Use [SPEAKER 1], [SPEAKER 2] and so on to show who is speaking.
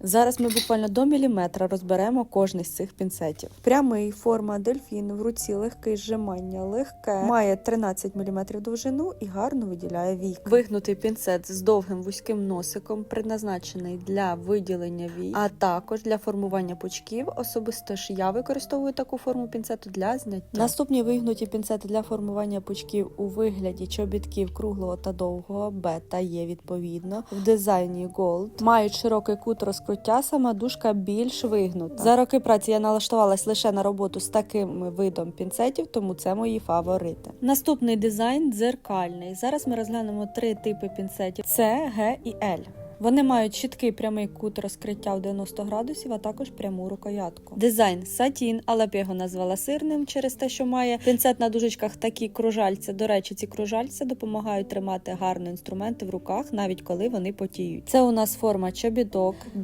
[SPEAKER 1] Зараз ми буквально до міліметра розберемо кожний з цих пінцетів. Прямий форма дельфін в руці легкий зжимання, легке, має 13 мм довжину і гарно виділяє вік. Вигнутий пінцет з довгим вузьким носиком, предназначений для виділення вій, а також для формування пучків. Особисто ж я використовую таку форму пінцету для зняття. Наступні вигнуті пінцети для формування пучків у вигляді чобітків круглого та довгого Б та Є відповідно в дизайні Gold. Мають широкий кут розкруття, сама дужка більш вигнута. За роки праці я налаштувалась лише на роботу з таким видом пінцетів, тому це мої фаворити. Наступний дизайн дзеркальний. Зараз ми розглянемо три типи пінцетів: С, Г і Л. Вони мають чіткий прямий кут розкриття в 90 градусів, а також пряму рукоятку. Дизайн сатін, але б я його назвала сирним через те, що має пінцет на дужечках такі кружальця. До речі, ці кружальця допомагають тримати гарно інструменти в руках, навіть коли вони потіють. Це у нас форма чобіток, де